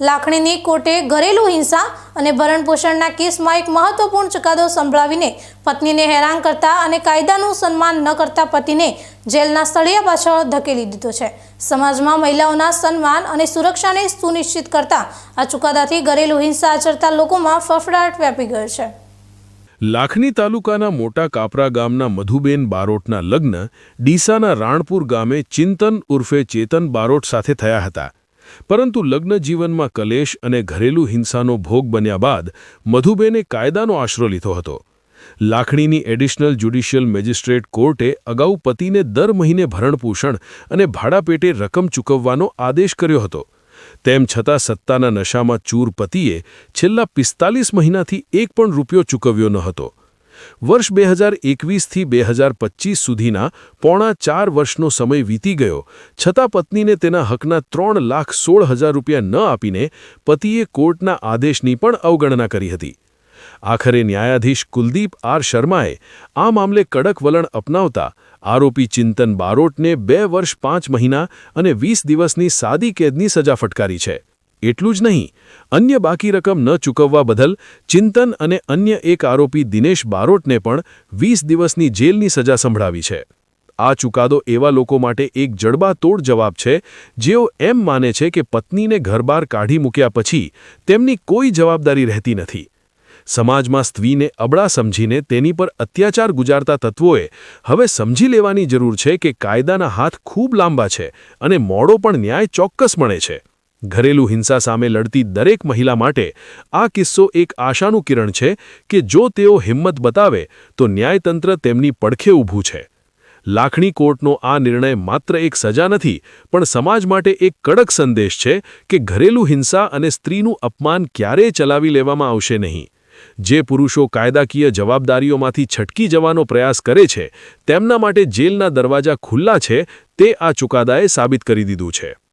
લાખણીની કોર્ટે ઘરેલું હિંસા અને ભરણપોષણના કેસમાં એક મહત્વપૂર્ણ ચુકાદો સંભળાવીને પત્નીને હેરાન કરતા અને કાયદાનું સન્માન ન કરતા પતિને જેલના સળિયા પાછળ ધકેલી દીધો છે. સમાજમાં મહિલાઓના સન્માન અને સુરક્ષાને સુનિશ્ચિત કરતા આ ચુકાદાથી ઘરેલું હિંસા આચરતા લોકોમાં ફફડાટ વ્યાપી ગયો છે. લાખણી તાલુકાના મોટા કાપરા ગામના મધુબેન બારોટના લગ્ન ડીસાના રાણપુર ગામે ચિંતન ઉર્ફે ચેતન બારોટ સાથે થયા હતા. પરંતુ લગ્ન જીવનમાં કલેશ અને ઘરેલું હિંસાનો ભોગ બન્યા બાદ મધુબેને કાયદાનો આશરો લીધો હતો. લાખણીની એડિશનલ જ્યુડિશિયલ મેજિસ્ટ્રેટ કોર્ટે અગાઉ પતિને દર મહિને ભરણપોષણ અને ભાડાપેટે રકમ ચૂકવવાનો આદેશ કર્યો હતો. તેમ છતાં સત્તાના નશામાં ચૂર પતિએ છેલ્લા પિસ્તાલીસ મહિનાથી એક પણ રૂપિયો ચૂકવ્યો ન હતો. વર્ષ બે હજાર એકવીસથી બે હજાર પચીસ સુધીના પોણા ચાર વર્ષનો સમય વીતી ગયો, છતાં પત્નીને તેના હકના ત્રણ લાખ સોળ હજાર રૂપિયા ન આપીને પતિએ કોર્ટના આદેશની પણ અવગણના કરી હતી. આખરે ન્યાયાધીશ કુલદીપ આર શર્માએ આ મામલે કડક વલણ અપનાવતા આરોપી ચિંતન બારોટને બે વર્ષ પાંચ મહિના અને વીસ દિવસની સાદી કેદની સજા ફટકારી છે. એટલું જ નહીં, અન્ય બાકી રકમ ન ચૂકવવા બદલ ચિંતન અને અન્ય એક આરોપી દિનેશ બારોટને પણ વીસ દિવસની જેલની સજા સંભળાવી છે. આ ચુકાદો એવા લોકો માટે એક જડબાતોડ જવાબ છે, જેઓ એમ માને છે કે પત્નીને ઘરબાર કાઢી મૂક્યા પછી તેમની કોઈ જવાબદારી રહેતી નથી. સમાજમાં સ્ત્રીને અબળા સમજીને તેની પર અત્યાચાર ગુજારતા તત્વોએ હવે સમજી લેવાની જરૂર છે કે કાયદાના હાથ ખૂબ લાંબા છે અને મોડો પણ ન્યાય ચોક્કસ મળે છે. ઘરેલું હિંસા સામે લડતી દરેક મહિલા માટે આ કિસ્સો એક આશાનું કિરણ છે કે જો તેઓ હિંમત બતાવે, તો ન્યાયતંત્ર તેમની પડખે ઊભું છે. લાખણી કોર્ટનો આ નિર્ણય માત્ર એક સજા નથી, પણ સમાજ માટે એક કડક સંદેશ છે કે ઘરેલું હિંસા અને સ્ત્રીનું અપમાન ક્યારેય ચલાવી લેવામાં આવશે નહીં. જે પુરુષો કાયદાકીય જવાબદારીઓમાંથી છટકી જવાનો પ્રયાસ કરે છે, તેમના માટે જેલના દરવાજા ખુલ્લા છે, તે આ ચુકાદાએ સાબિત કરી દીધું છે.